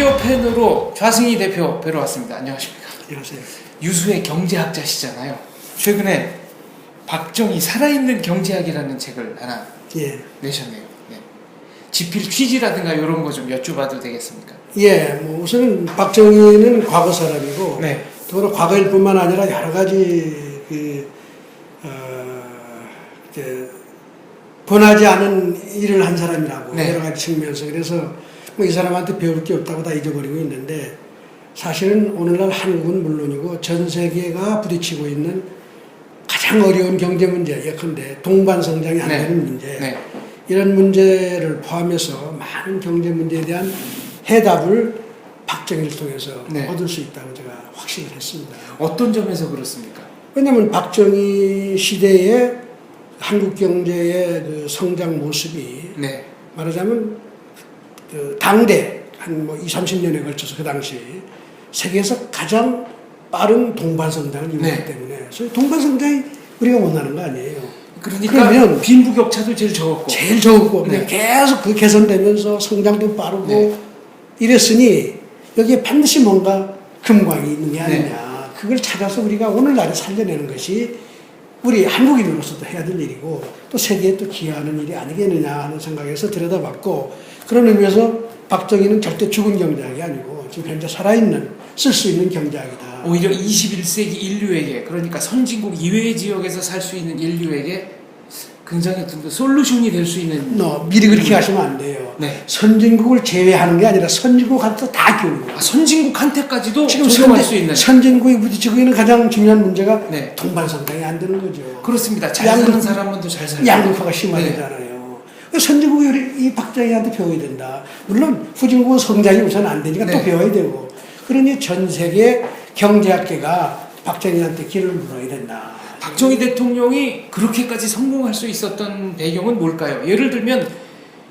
미디어 팬으로 좌승희 대표 뵈러 왔습니다. 안녕하십니까. 안녕하세요. 유수의 경제학자시잖아요. 최근에 박정희 살아있는 경제학이라는 책을 하나 예. 내셨네요. 네. 지필 취지라든가 이런 거 좀 여쭤봐도 되겠습니까? 예, 뭐 우선은 박정희는 과거 사람이고 네. 더불어 과거일 뿐만 아니라 여러 가지 그 어, 이제 번하지 않은 일을 한 사람이라고 네. 여러 가지 측면에서 그래서 뭐 이 사람한테 배울 게 없다고 다 잊어버리고 있는데 사실은 오늘날 한국은 물론이고 전 세계가 부딪히고 있는 가장 어려운 경제 문제 예컨대 동반 성장이 안 네. 되는 문제 네. 이런 문제를 포함해서 많은 경제 문제에 대한 해답을 박정희를 통해서 네. 얻을 수 있다고 제가 확신을 했습니다. 어떤 점에서 그렇습니까? 왜냐하면 박정희 시대의 한국 경제의 그 성장 모습이 네. 말하자면 그 당대 한 뭐 2, 30년에 걸쳐서 그 당시 세계에서 가장 빠른 동반 성장을 이루었기 네. 때문에 그래서 동반 성장이 우리가 원하는 거 아니에요. 그러니까 그러면 빈부격차도 제일 적었고. 제일 적고 그냥 네. 계속 그 개선되면서 성장도 빠르고 네. 이랬으니 여기에 반드시 뭔가 금광이 있는 게 아니냐 네. 그걸 찾아서 우리가 오늘날에 살려내는 것이 우리 한국인으로서도 해야 될 일이고 또 세계에 또 기여하는 일이 아니겠느냐 하는 생각에서 들여다봤고 그런 의미에서 박정희는 절대 죽은 경제학이 아니고 지금 현재 살아있는 쓸 수 있는 경제학이다. 오히려 21세기 인류에게 그러니까 선진국 이외의 지역에서 살 수 있는 인류에게 굉장히 솔루션이 될 수 있는 너 미리 그렇게 하시면 안 돼요. 네. 선진국을 제외하는 게 아니라 선진국한테 다 거예요. 아, 선진국한테까지도 지금 선진, 수 있는 선진국이 부딪히고 있는 가장 중요한 문제가 네. 동반 성장이 안 되는 거죠. 그렇습니다. 잘 양극- 사는 사람은 더잘 살고 양극화가 네. 심화되잖아요. 그래서 선진국이 우리 이 박정희한테 배워야 된다. 물론 후진국은 성장이 우선 안 되니까 네. 또 배워야 되고. 그러니 전 세계 경제학계가 박정희한테 길을 물어야 된다. 박정희 대통령이 그렇게까지 성공할 수 있었던 배경은 뭘까요? 예를 들면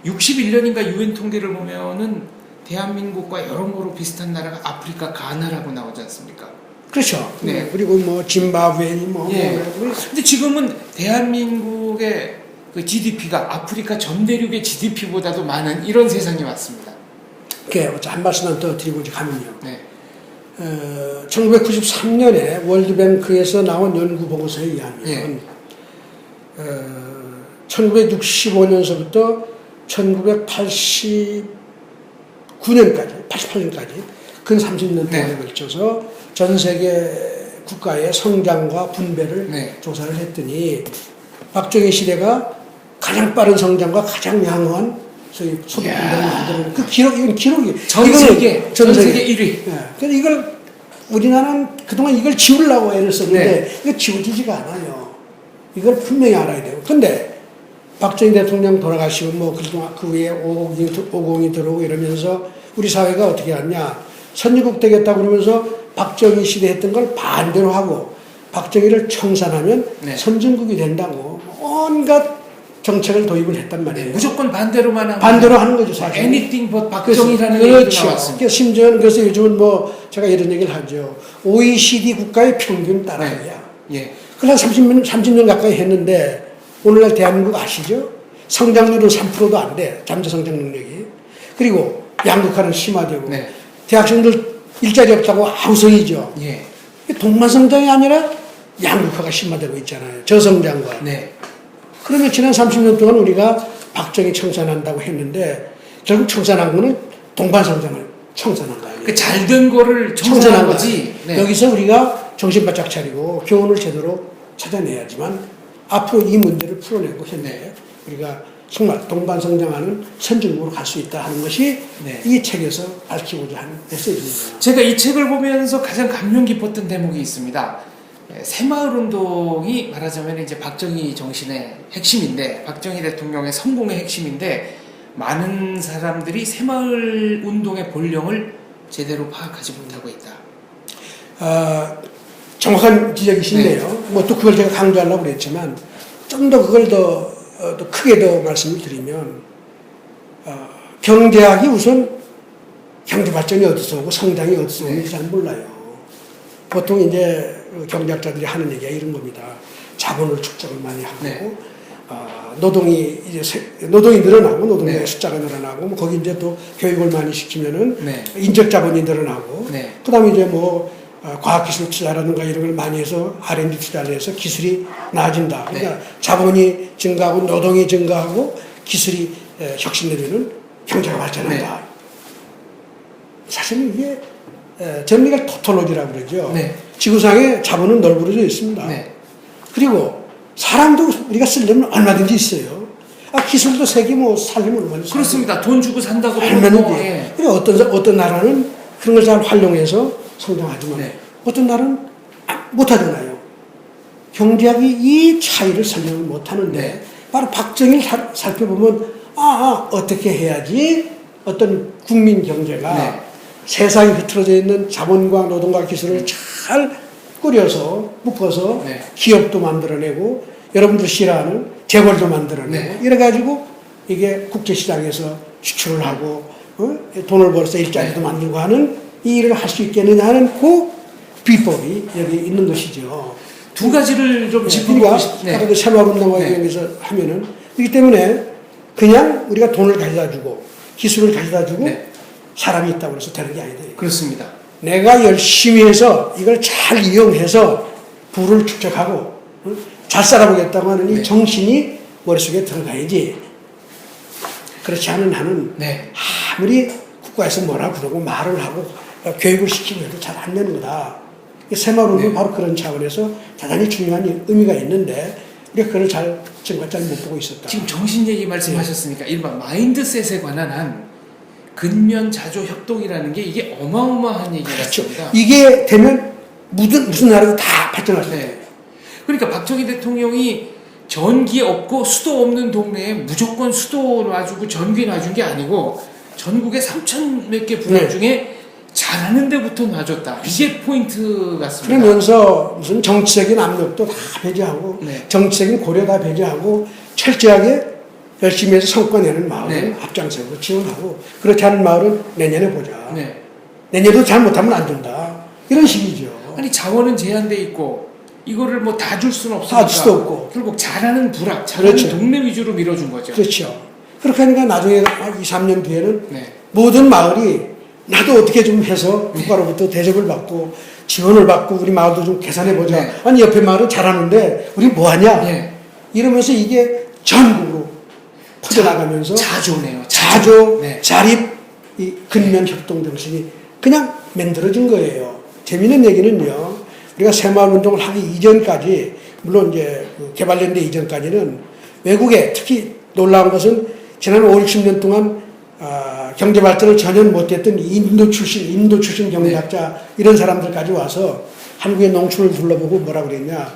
61년인가 유엔 통계를 보면은 대한민국과 여러모로 비슷한 나라가 아프리카 가나라고 나오지 않습니까? 그렇죠. 네. 그리고 뭐 짐바브웨니 뭐, 예. 뭐 근데 지금은 대한민국의 그 GDP가 아프리카 전 대륙의 GDP보다도 많은 이런 세상이 왔습니다. 이렇게 한 말씀만 더 드리고 이제 가면요. 네. 어, 1993년에 월드뱅크에서 나온 연구 보고서에 의하면 예. 어, 1965년서부터 1989년까지, 88년까지 근 30년 동안에 네. 걸쳐서 전 세계 국가의 성장과 분배를 네. 조사를 했더니 박정희 시대가 가장 빠른 성장과 가장 양호한 소위 소득 분배를 만드는 그 기록 이건 기록이 전 세계 전 세계 1위. 예. 그래서 이걸 우리나라는 그동안 이걸 지우려고 애를 썼는데 네. 이거 지워지지가 않아요. 이걸 분명히 알아야 돼요. 근데 박정희 대통령 돌아가시고 뭐 그동안 그 위에 오공이, 오공이 들어오고 이러면서 우리 사회가 어떻게 했냐. 선진국 되겠다 그러면서 박정희 시대 했던 걸 반대로 하고 박정희를 청산하면 네. 선진국이 된다고 온갖 정책을 도입을 했단 말이에요. 무조건 반대로만 하면 반대로 하는 거죠, 사실. anything but 박정희라는 나왔습니다. 그래서 심지어는 그래서 요즘은 뭐 제가 이런 얘기를 하죠. OECD 국가의 평균 따라가기야. 예. 그걸 한 30년, 30년 가까이 했는데 오늘날 대한민국 아시죠? 성장률은 3%도 안 돼. 잠재 성장 능력이. 그리고 양극화는 심화되고 네. 대학생들 일자리 없다고 아우성이죠. 예. 동만 성장이 아니라 양극화가 심화되고 있잖아요. 저성장과. 네. 그러면 지난 30년 동안 우리가 박정희 청산한다고 했는데 결국 청산한 거는 동반성장을 청산한 거 아니에요. 그 잘된 거를 청산한 청산한 거지. 거지. 네. 여기서 우리가 정신 바짝 차리고 교훈을 제대로 찾아내야지만 앞으로 이 문제를 풀어내고 현재 네. 우리가 정말 동반성장하는 선진국으로 갈 수 있다 하는 것이 네. 이 책에서 밝히고자 하는 메시지입니다. 제가 이 책을 보면서 가장 감명 깊었던 대목이 있습니다. 예, 새마을 운동이 말하자면 이제 박정희 정신의 핵심인데, 박정희 대통령의 성공의 핵심인데, 많은 사람들이 새마을 운동의 본령을 제대로 파악하지 못하고 있다. 아, 정확한 지적이신데요. 네. 뭐또 그걸 제가 강조하려고 그랬지만 좀 더 그걸 더, 어, 더 크게 더 말씀을 드리면 어, 경제학이 우선 경제 발전이 어디서 오고 성장이 어디서 네. 오는지 잘 몰라요. 보통 이제 경제학자들이 하는 얘기가 이런 겁니다. 자본을 축적을 많이 하고 네. 아, 노동이 이제 세- 노동이 늘어나고 노동자의 네. 숫자가 늘어나고 뭐 거기 이제 또 교육을 많이 시키면은 네. 인적 자본이 늘어나고 네. 그다음에 이제 뭐 어, 과학기술 투자라든가 이런 걸 많이 해서 R&D 투자를 해서 기술이 나아진다. 그러니까 네. 자본이 증가하고 노동이 증가하고 기술이 에, 혁신되면은 경제가 발전한다. 네. 사실은 이게 에, 저는 이걸 토톨로지라고 그러죠. 네. 지구상에 자본은 널브러져 있습니다. 네. 그리고 사람도 우리가 쓰려면 얼마든지 있어요. 아, 기술도 세계 뭐 살려면 얼마든지 그렇습니다. 돈 주고 산다고 얼마든지. 뭐, 예. 그러니까 어떤, 어떤 나라는 그런 걸 잘 활용해서 성장하지만 네. 어떤 나라는 아, 못하잖아요. 경제학이 이 차이를 설명을 못하는데 네. 바로 박정희를 살- 살펴보면 아, 아, 어떻게 해야지 어떤 국민 경제가 네. 세상에 흐트러져 있는 자본과 노동과 기술을 잘 꾸려서 묶어서 네. 기업도 만들어내고 여러분들 싫어하는 재벌도 만들어내고 네. 이래 가지고 이게 국제 시장에서 수출을 하고 어? 돈을 벌어서 일자리도 네. 만들고 하는 이 일을 할 수 있겠느냐 하는 그 비법이 여기 있는 것이죠. 두 가지를 좀 짚어보고 그러니까 싶. 아까 그 새마을운동과 네. 관련해서 하면은 그렇기 때문에 그냥 우리가 돈을 가져다 주고 기술을 가져다 주고 네. 사람이 있다고 해서 되는 게 아니다. 그렇습니다. 내가 열심히 해서 이걸 잘 이용해서 부를 축적하고 응? 잘 살아보겠다고 하는 이 네. 정신이 머릿속에 들어가야지 그렇지 않은 한은 네. 아무리 국가에서 뭐라 그러고 말을 하고 어, 교육을 시키고 해도 잘 안 되는 거다. 이 새마을운동 네. 바로 그런 차원에서 대단히 중요한 의미가 있는데 우리가 그걸 잘 지금까지 잘못 보고 있었다. 지금 정신 얘기 말씀하셨으니까 일반 마인드셋에 관한 한 근면 자조 협동이라는 게 이게 어마어마한 얘기 그렇죠. 같습니다. 이게 되면 무슨 무슨 나라도 다 발전할 수. 네. 그러니까 박정희 대통령이 전기 없고 수도 없는 동네에 무조건 수도 놔주고 전기 놔준 게 아니고 전국에 3천 몇 개 분야 네. 중에 잘하는 데부터 놔줬다. 이게 포인트 같습니다. 그러면서 무슨 정치적인 압력도 다 배제하고 네. 정치적인 고려 다 배제하고 철저하게 열심히 해서 성과 내는 마을은 네. 앞장서고 지원하고 그렇지 않은 마을은 내년에 보자. 네. 내년에도 잘 못하면 안 된다. 이런 식이죠. 아니 자원은 제한돼 있고 이거를 뭐 다 줄 수는 없으니까 다줄 수도 없고. 결국 잘하는 부락, 잘하는 그렇죠. 동네 위주로 밀어준 거죠. 그렇죠. 그렇게 하니까 나중에 한 2, 3년 뒤에는 네. 모든 마을이 나도 어떻게 좀 해서 국가로부터 대접을 받고 지원을 받고 우리 마을도 좀 개선해 보자. 네. 아니 옆에 마을은 잘하는데 우리 뭐 하냐? 예. 이러면서 이게 전국으로 퍼져나가면서 자조네요. 자조, 네. 자립, 이 근면 협동 정신이 그냥 만들어진 거예요. 재미있는 얘기는요. 우리가 새마을 운동을 하기 이전까지 물론 이제 그 개발연대 이전까지는 외국에 특히 놀라운 것은 지난 5, 60년 동안 아, 경제 발전을 전혀 못했던 인도 출신, 인도 출신 경제학자 이런 사람들까지 와서 한국의 농촌을 둘러보고 뭐라 그랬냐.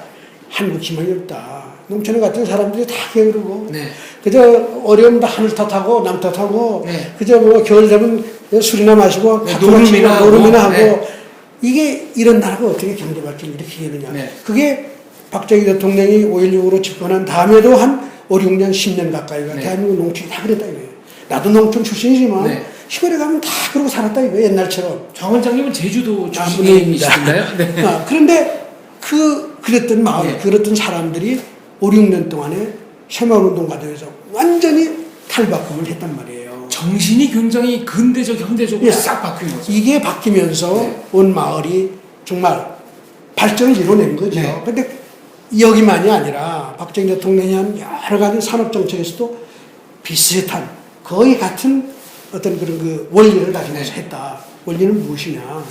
한국 희망이 없다. 농촌에 같은 사람들이 다 게으르고 네. 그저 어려움도 하늘 탓하고 남 탓하고 네. 그저 뭐 겨울 되면 술이나 마시고 네, 노름이나 치고 하고, 노름이나 하고 네. 이게 이런 나라가 어떻게 경제 발전을 이렇게 되느냐 네. 그게 박정희 대통령이 5.16으로 집권한 다음에도 한 5, 6년 10년 가까이가 네. 대한민국 농촌이 다 그랬다 이거예요 나도 농촌 출신이지만 네. 시골에 가면 다 그러고 살았다 이거예요 옛날처럼 정 원장님은 제주도 아, 출신이신가요? 네. 아, 그런데 그 그랬던 마을, 네. 그랬던 사람들이 5, 6년 동안에 새마을운동 과정에서 완전히 탈바꿈을 했단 말이에요. 정신이 굉장히 근대적, 현대적으로 예. 싹 바뀐 거죠. 이게 바뀌면서 네. 온 마을이 정말 발전을 이뤄낸 거죠. 네. 근데 여기만이 아니라 박정희 대통령이 한 여러 가지 산업정책에서도 비슷한 거의 같은 어떤 그런 그 원리를 가지고서 네. 했다. 원리는 무엇이냐.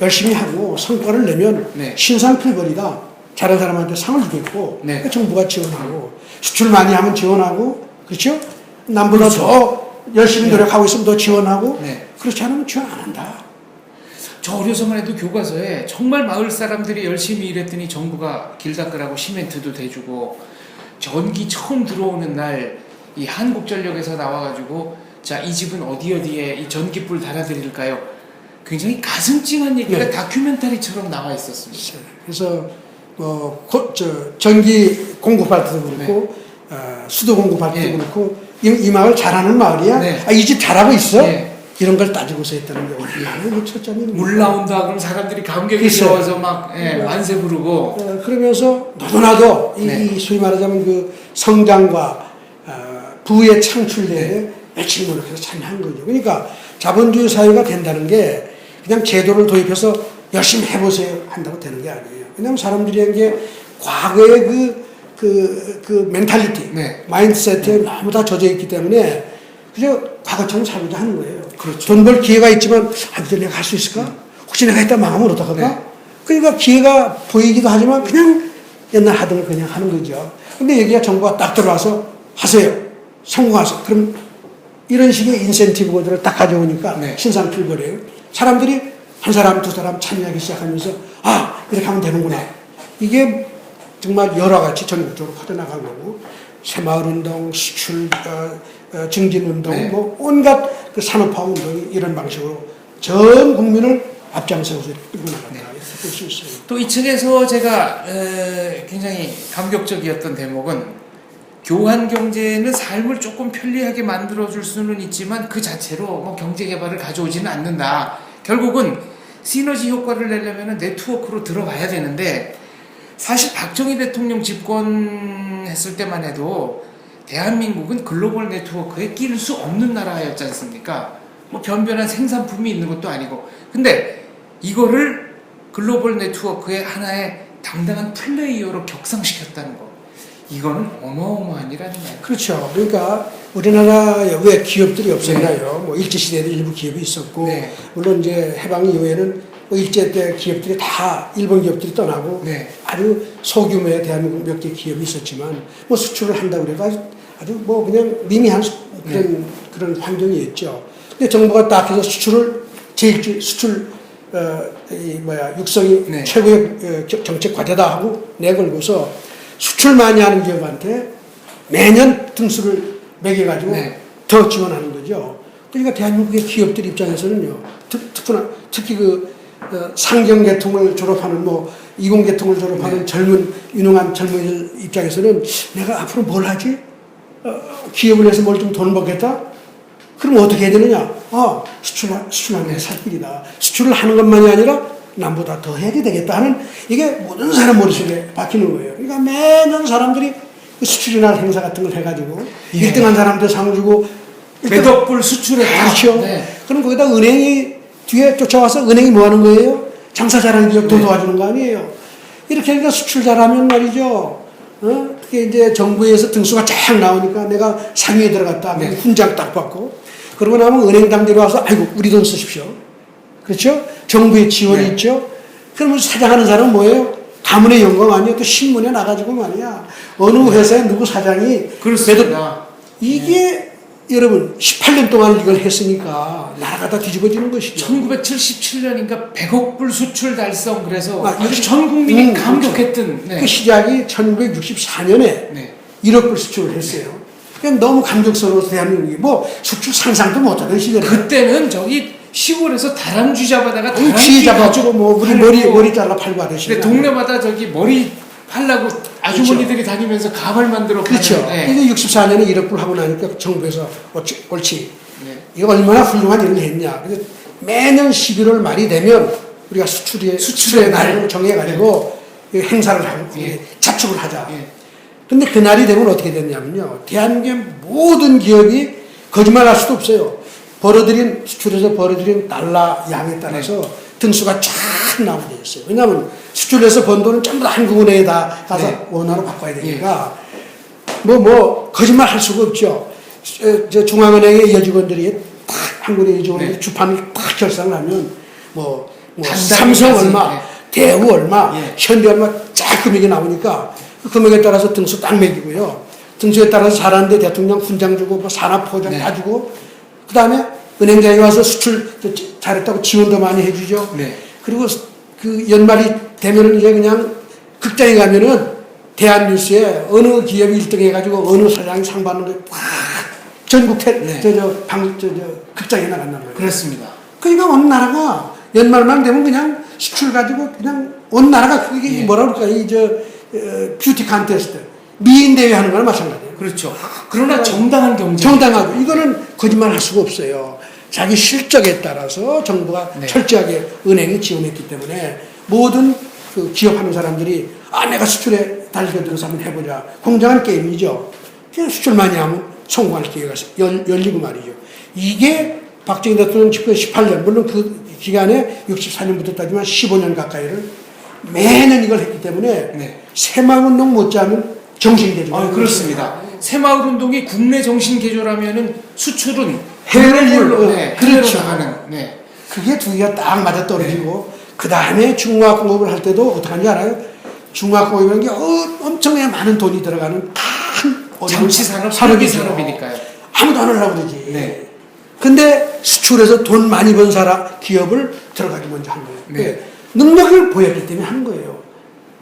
열심히 하고 성과를 내면 네. 신상필벌이다. 잘한 사람한테 상을 주겠고 네. 그러니까 정부가 지원하고 수출 많이 하면 지원하고 그렇죠? 남보다 그렇죠. 더 열심히 네. 노력하고 있으면 더 지원하고 네. 그렇지 않으면 지원 안 한다. 저 어려서만 해도 교과서에 정말 마을 사람들이 열심히 일했더니 정부가 길 닦으라고 시멘트도 대주고 전기 처음 들어오는 날 이 한국전력에서 나와가지고 자 이 집은 어디 어디에 이 전기불 달아드릴까요? 굉장히 가슴 찡한 얘기가 네. 다큐멘터리처럼 나와 있었습니다. 그래서 뭐 고- 저, 전기 공급할 때도 그렇고 어, 수도 공급할 때도 네. 그렇고 이, 이 마을 잘하는 마을이야. 네. 아, 이 집 잘하고 있어. 네. 이런 걸 따지고서 했다는 게 얼마나 이게 초점이 물 나온다 그럼 사람들이 감격이. 들어와서 막 예, 만세 부르고 어, 그러면서 너도 나도 이, 네. 이 소위 말하자면 그 성장과 어, 부의 창출에 며칠 노력해서 참여한 거죠. 그러니까 자본주의 사회가 된다는 게 그냥 제도를 도입해서 열심히 해보세요 한다고 되는 게 아니에요. 왜냐하면 사람들이 이게 과거의 그, 그, 그 멘탈리티, 네. 마인드세트에 너무 다 젖어 있기 때문에 그저 과거처럼 살고자 하는 거예요. 그렇죠. 돈 벌 기회가 있지만 아, 이제 내가 할 수 있을까? 혹시 내가 했다 망하면 어떡할까? 네. 그러니까 기회가 보이기도 하지만 그냥 옛날 하던 걸 그냥 하는 거죠. 근데 여기가 정부가 딱 들어와서 하세요. 성공하세요. 그럼 이런 식의 인센티브 거들을 딱 가져오니까 네. 신상필벌이에요. 사람들이 한 사람 두 사람 참여하기 시작하면서 아 이렇게 하면 되는구나. 네. 이게 정말 여러 가지 전국적으로 퍼져나간 거고 새마을운동, 수출 어, 어, 증진운동, 네. 뭐 온갖 그 산업화 운동이 이런 방식으로 전 국민을 앞장서서 끌고 나간다 네. 이렇게 볼수 있어요. 또이 책에서 제가 에, 굉장히 감격적이었던 대목은 교환 경제는 삶을 조금 편리하게 만들어줄 수는 있지만 그 자체로 뭐 경제 개발을 가져오지는 않는다. 결국은 시너지 효과를 내려면 네트워크로 들어가야 되는데 사실 박정희 대통령 집권했을 때만 해도 대한민국은 글로벌 네트워크에 끼를 수 없는 나라였지 않습니까? 뭐 변변한 생산품이 있는 것도 아니고. 근데 이거를 글로벌 네트워크의 하나의 당당한 플레이어로 격상시켰다는 거. 이거는 어마어마한 일 아닌가요? 그렇죠. 그러니까 우리나라에 왜 기업들이 없었나요? 뭐 일제 시대에도 일부 기업이 있었고 네. 물론 이제 해방 이후에는 뭐 일제 때 기업들이 다 일본 기업들이 떠나고 네. 아주 소규모의 대한민국 몇 개 기업이 있었지만 뭐 수출을 한다고 그래도 아주, 아주 뭐 그냥 미미한 수- 그런 그런 환경이었죠. 근데 정부가 딱 해서 수출을 제일 주- 수출 어 이 뭐야 육성이 네. 최고의 어, 겨- 정책 과제다 하고 내걸고서 수출 많이 하는 기업한테 매년 등수를 매겨가지고 네. 더 지원하는 거죠. 그러니까 대한민국의 기업들 입장에서는요, 특, 특히나 특히 그 어, 상경계통을 졸업하는 뭐 이공계통을 졸업하는 네. 젊은 유능한 젊은이들 입장에서는 내가 앞으로 뭘 하지? 어, 기업을 해서 뭘 좀 돈 벌겠다? 그럼 어떻게 해야 되느냐? 아, 수출, 수출하는 게 살 길이다. 수출을 하는 것만이 아니라 남보다 더 해야 되겠다 하는 이게 모든 사람 머릿속에 박히는 거예요. 그러니까 매년 사람들이 그 수출이나 행사 같은 걸 해가지고 예. 1등한 사람한테 상 주고 매덕불 수출했다. 그렇죠. 네. 그럼 거기다 은행이 뒤에 쫓아와서 은행이 뭐 하는 거예요? 장사 잘하는 기업 도 네. 도와주는 거 아니에요? 이렇게 하니까 수출 잘하면 말이죠. 어? 그게 이제 정부에서 등수가 쫙 나오니까 내가 상위에 들어갔다 네. 훈장 딱 받고 그러고 나면 은행 당대로 와서 아이고 우리 돈 쓰십시오. 그렇죠? 정부의 지원이 네. 있죠. 그러면 사장하는 사람은 뭐예요? 가문의 영광? 또 신문에 나가지고 말이야. 어느 회사에 누구 사장이 네. 그렇습니다. 이게 여러분 18년 동안 이걸 했으니까 나라가 다 뒤집어지는 것이죠. 1977년인가 100억 불 수출 달성 그래서 아, 아주 전 국민이 음, 감격했던 네. 그 시작이 1964년에 네. 1억 불 수출을 했어요. 그냥 너무 감격스러워서 대한민국이 뭐 수출 상상도 못하던 시절에 그때는 저기 시골에서 다람쥐 잡아다가 쥐 다람쥐 잡아주고 뭐 우리 팔고 머리 머리 잘라 팔고 하듯이. 근데 동네마다 저기 머리 팔라고 아주머니들이 다니면서 가발 만들어 그렇죠. 네. 이게 64년에 1억 불 하고 나니까 정부에서 옳지, 옳지. 네. 이거 얼마나 훌륭한 일을 했냐. 그래서 매년 11월 말이 되면 우리가 수출의, 수출의 날. 날을 정해가지고 이 행사를 하고 예. 자축을 하자. 예. 근데 그날이 되면 어떻게 됐냐면요. 대한민국의 모든 기업이 거짓말 할 수도 없어요. 벌어들인, 수출에서 벌어들인 달러 양에 따라서 네. 등수가 쫙 나오게 돼 있어요. 왜냐하면 수출해서 번 돈은 전부 다 한국은행에 다 가서 네. 원화로 바꿔야 되니까 뭐, 뭐, 거짓말 할 수가 없죠. 저, 저 중앙은행의 여직원들이 탁, 한국의 여직원들이 네. 주판을 탁 결산을 하면 뭐, 뭐 삼성. 얼마, 네. 대우 얼마, 예. 현대 얼마 쫙 금액이 나오니까 그 금액에 따라서 등수 딱 매기고요. 등수에 따라서 잘하는데 대통령 훈장 주고 뭐 산업 포장 네. 다 주고 그 다음에 은행장에 와서 수출 저 지- 잘했다고 지원도 많이 해주죠. 네. 그리고 스- 그 연말이 되면은 이제 그냥 극장에 가면은 대한뉴스에 어느 기업이 1등 해가지고 어느 사장이 상 받는 거팍 전국 태, 네. 저, 저, 방, 저, 저, 극장에 나간단 말이에요. 그렇습니다. 그러니까 어느 나라가 연말만 되면 그냥 수출 가지고 그냥 온 나라가 그게 예. 뭐라 그럴까 이 저 어, 뷰티 컨테스트 미인 대회 하는 거나 마찬가지예요. 그렇죠. 그러나 정당한 경제. 정당하고 이거는 거짓말 할 수가 없어요. 자기 실적에 따라서 정부가 네. 철저하게 은행이 지원했기 때문에 모든 그 기업하는 사람들이 아 내가 수출에 달려 들어서 한번 해보자 공정한 게임이죠. 그냥 수출 많이 하면 성공할 기회가 열, 열리고 말이죠. 이게 박정희 대통령 집권 18년 물론 그 기간에 64년부터 따지면 15년 가까이를 매년 이걸 했기 때문에 네. 새마운동 못지않은 정신이 되죠. 아, 그렇습니다. 새마을 운동이 국내 정신 개조라면은 수출은 해외를 이끌고, 네, 그렇죠. 나가는 네. 그게 두 개가 딱 맞아 떨어지고 그 다음에 중화 공업을 할 때도 어떻게 하는지 알아요? 중화 공업이라는 게 어, 엄청나게 많은 돈이 들어가는 큰 장치 산업. 산업이 산업이니까요. 아무도 안 하려고 그러지. 네. 근데 수출해서 돈 많이 번 사람 기업을 들어가기 먼저 한 거예요. 네. 예, 능력을 보였기 때문에 한 거예요.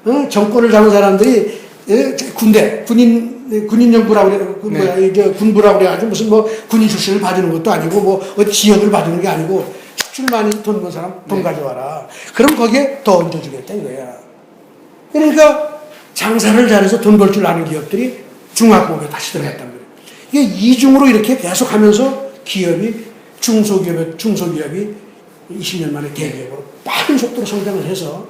어? 정권을 잡은 사람들이 예, 군대 군인 예, 군인연구라고 그래 그 네. 뭐야 이제 군부라고 그래가지고 무슨 뭐 군인 출신을 봐주는 것도 아니고 뭐 어디 지역을 봐주는 게 아니고 수출 많이 돈 번 사람 돈 네. 가져와라. 그럼 거기에 더 얹어주겠다 이거야. 그러니까 장사를 잘해서 돈 벌 줄 아는 기업들이 중화공업에 다시 들어갔단 말이에요. 이게 이중으로 이렇게 계속 하면서 기업이 중소기업, 중소기업이 20년 만에 대기업으로 빠른 속도로 성장을 해서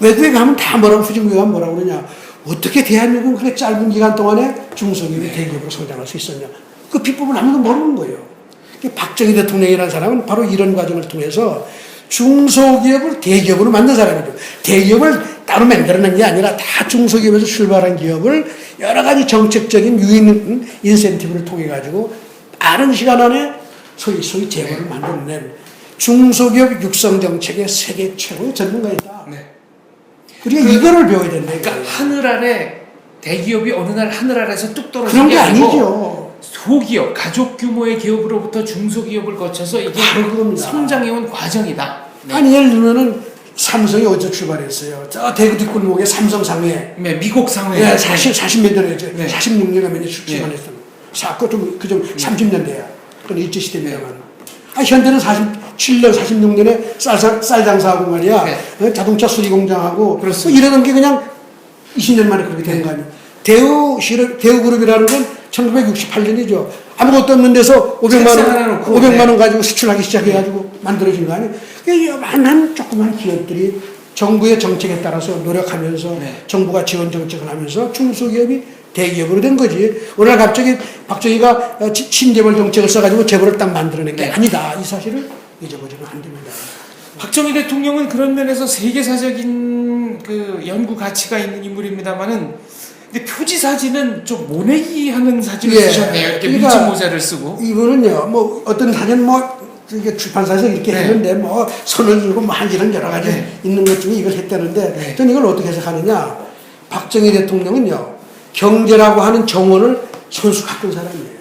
외국에 가면 다 뭐라고 후진국에 가면 뭐라고 그러냐. 어떻게 대한민국은 그렇게 짧은 기간 동안에 중소기업이 대기업으로 성장할 수 있었냐. 그 비법을 아무도 모르는 거예요. 박정희 대통령이라는 사람은 바로 이런 과정을 통해서 중소기업을 대기업으로 만든 사람이죠. 대기업을 따로 만들어낸 게 아니라 다 중소기업에서 출발한 기업을 여러 가지 정책적인 유인 인센티브를 통해 가지고 빠른 시간 안에 소위 소위 재벌을 만들어낸 중소기업 육성 정책의 세계 최고의 전문가이다. 네. 우리가 그- 이거를 배워야 된다. 그러니까. 하늘 아래 대기업이 어느 날 하늘 아래서 뚝 그런 게 아니고 아니죠. 소기업, 가족 규모의 기업으로부터 중소기업을 거쳐서 이게 바로 그겁니다. 성장해 온 과정이다. 네. 아니 예를 들면은 삼성이 어디서 출발했어요? 저 대구 뒷골목에 삼성 상회 네, 미국 상회. 네, 40, 40몇 년에, 네. 46년에 몇년 출발했어요. 사, 그좀 그좀 30년대야. 그건 일제시대입니다만. 아, 현대는 47년, 46년에 쌀, 쌀, 쌀 장사하고 말이야. 네. 어, 자동차 수리 공장하고. 그렇습니다. 뭐 이러는 게 그냥 20년 만에 그렇게 되는 네. 거 아니에요. 대우, 대우그룹이라는 건 1968년이죠. 아무것도 없는 데서 500만 책상 하나 원, 놓고, 500만 네. 원 가지고 수출하기 시작해가지고 만들어진 거 아니에요. 요만한 조그만 기업들이 정부의 정책에 따라서 노력하면서 네. 정부가 지원 정책을 하면서 중소기업이 대기업으로 된 거지. 오늘 갑자기 박정희가 어, 치- 친재벌 정책을 써가지고 재벌을 딱 만들어낸 게 네. 아니다. 이 사실을 잊어버리면 안 됩니다. 박정희 대통령은 그런 면에서 세계사적인 그 연구 가치가 있는 인물입니다만은 근데 표지 사진은 좀 모내기 하는 사진을 예. 쓰셨네요. 이렇게 그러니까 밀짚 모자를 쓰고. 이분은요, 뭐 어떤 사진 뭐 이게 출판사에서 이렇게 네. 했는데 뭐 손을 들고 뭐한 이런 여러 가지 네. 있는 것 중에 이걸 했다는데 네. 저는 이걸 어떻게 해석하느냐? 박정희 대통령은요 경제라고 하는 정원을 손수 가꾼 사람이에요.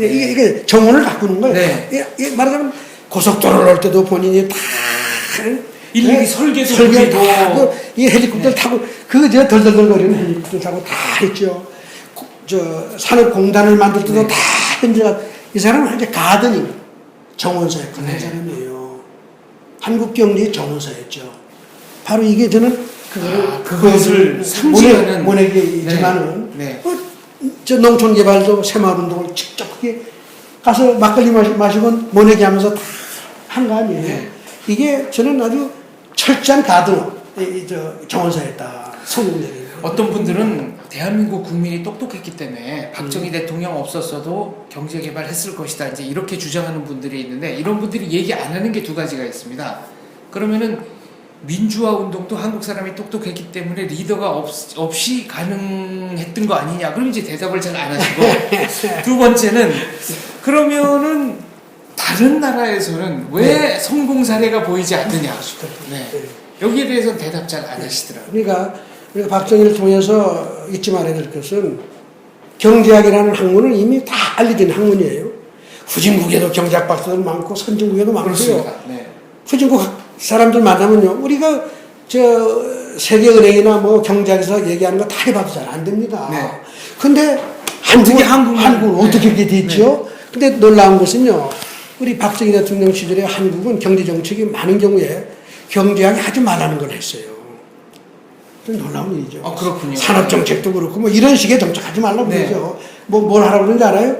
예, 이게, 이게 정원을 가꾸는 거예요. 아, 네. 예, 예, 말하자면 고속도로를 올 때도 본인이 다 일일이 예, 설계도 설계 하고 이 헬리콥터 를 타고 그저 덜덜덜거리는 헬리콥터 타고 다 했죠. 고- 저 산업공단을 만들 때도 네. 다 현재가 이 사람은 이제 가드닝 정원사 역할을 한 네. 사람이에요. 한국 경제의 정원사였죠. 바로 이게 저는 그거를 아, 그것을 상징하는. 모내기지만은 네. 어, 저 농촌 개발도 새마을운동을 직접 그게 가서 막걸리 마시, 마시고 모내기 하면서 다 한 거 아니에요. 네. 이게 저는 아주 철저한 이, 저 정원사였다. 성공적인. 어떤 분들은 대한민국 국민이 똑똑했기 때문에 음. 박정희 대통령 없었어도 경제 개발했을 것이다. 이제 이렇게 주장하는 분들이 있는데 이런 분들이 얘기 안 하는 게 두 가지가 있습니다. 그러면은 민주화 운동도 한국 사람이 똑똑했기 때문에 리더가 없, 없이 가능했던 거 아니냐. 그럼 이제 대답을 잘 안 하시고 두 번째는 그러면은 다른 나라에서는 왜 성공 사례가 보이지 않느냐. 네. 여기에 대해서는 대답 잘 안 하시더라고요. 그러니까 우리가 박정희를 통해서 잊지 말아야 될 것은 경제학이라는 학문은 이미 다 알려진 학문이에요. 후진국에도 경제학 박사들 많고 선진국에도 많고요. 그렇습니다. 네. 후진국 사람들 만나면요. 우리가 저 세계은행이나 뭐 경제학에서 얘기하는 거 다 해봐도 잘 안 됩니다. 네. 근데 한국은, 한국은- 한국은 네. 어떻게 이렇게 됐죠? 근데 놀라운 것은요. 우리 박정희 대통령 시절에 한국은 경제정책이 많은 경우에 경제학이 하지 말라는 걸 했어요. 좀 놀라운 일이죠. 아, 그렇군요. 산업정책도 그렇고 뭐 이런 식의 정책 하지 말라고 네. 그러죠. 뭐 뭘 하라고 그러는지 알아요?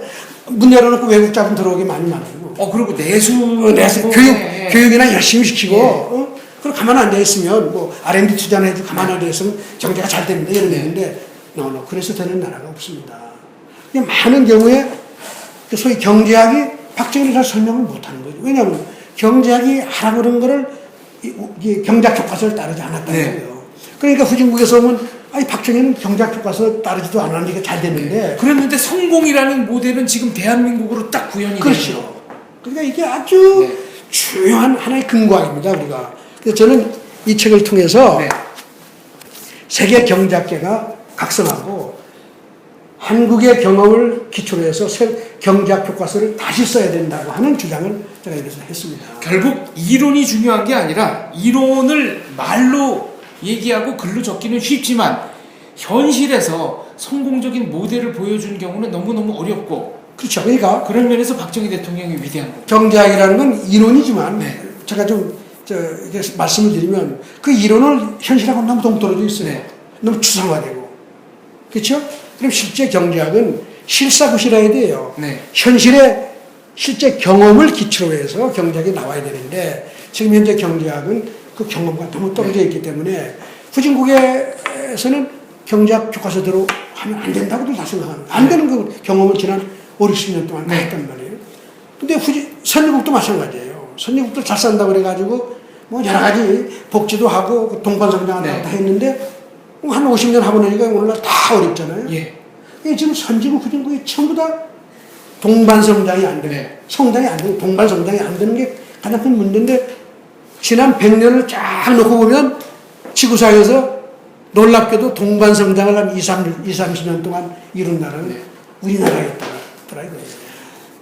문 열어놓고 외국 자금 들어오게 많이 만들고 어 그리고 내수 어, 내서 뭐, 교육 예, 예. 교육이나 열심히 시키고 예. 어? 그럼 가만 앉아 있으면 뭐 R&D 투자나 해도 가만 앉아 있으면 경제가 잘 됩니다 이런 네. 얘기인데 노노 그래서 되는 나라가 없습니다. 많은 경우에 그 소위 경제학이 박정희를 잘 설명을 못하는 거죠. 왜냐하면 경제학이 하라고 그런 거를 경제학 교과서를 따르지 않았다는 네. 거예요. 그러니까 후진국에서 오면 아니 박정희는 경제학 교과서 따르지도 않았는데 잘 됐는데 그랬는데 성공이라는 모델은 지금 대한민국으로 딱 구현이. 그렇죠. 그러니까 이게 아주 네. 중요한 하나의 근거입니다, 우리가. 그래서 저는 이 책을 통해서 네. 세계 경제학계가 각성하고 한국의 경험을 기초로 해서 새 경제학 교과서를 다시 써야 된다고 하는 주장을 제가 여기서 했습니다. 결국 이론이 중요한 게 아니라 이론을 말로 얘기하고 글로 적기는 쉽지만 현실에서 성공적인 모델을 보여준 경우는 너무너무 어렵고 그렇죠. 그러니까 그런 면에서 박정희 대통령이 위대한 거죠. 경제학이라는 건 이론이지만 네. 제가 좀 저, 이게 말씀을 드리면 그 이론을 현실하고 너무 동떨어져 있어요. 네. 너무 추상화되고. 그렇죠? 그럼 실제 경제학은 실사구시라야 돼요. 네. 현실의 실제 경험을 기초로 해서 경제학이 나와야 되는데 지금 현재 경제학은 그 경험과 너무 떨어져 있기 때문에 후진국에서는 경제학 교과서대로 하면 안 된다고들 다 생각하는 거예요. 안 되는 그 경험을 지난 5, 60년 동안 다 네. 했단 말이에요. 근데 후진, 선유국도 마찬가지예요. 선유국도 잘 산다고 그래가지고 뭐 여러 가지 복지도 하고 그 동반성장을 네. 다 했는데 한 50년 하고 나니까 오늘날 다 어렵잖아요. 예. 이게 지금 선진국 후진국이 전부 다 동반성장이 안 되고 네. 성장이 안 되고 동반성장이 안 되는 게 가장 큰 문제인데 지난 100년을 쫙 놓고 보면 지구상에서 놀랍게도 동반성장을 한 2, 3, 2, 30년 동안 이룬 나라는 네. 우리나라였 더라 이거예요.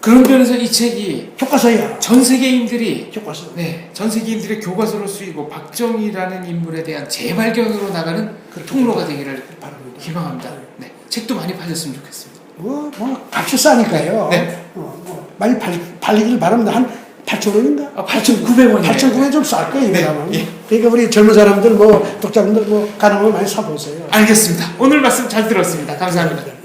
그런 면에서 이 책이 교과서야. 전 세계인들이 교과서. 네, 전 세계인들의 교과서로 쓰이고 박정희라는 인물에 대한 재발견으로 나가는 그 통로가 되기를 바랍니다. 희망합니다. 네, 책도 많이 팔렸으면 좋겠습니다. 뭐, 뭐, 값이 싸니까요. 네. 어, 뭐, 많이 팔, 팔리길 바랍니다. 한 8천 원인가? 아, 8,900원 이네요. 8,900원 좀쌀 거예요, 네, 이거라면. 예. 그러니까 우리 젊은 사람들, 뭐, 독자분들, 뭐, 가능하면 많이 사보세요. 알겠습니다. 오늘 말씀 잘 들었습니다. 감사합니다.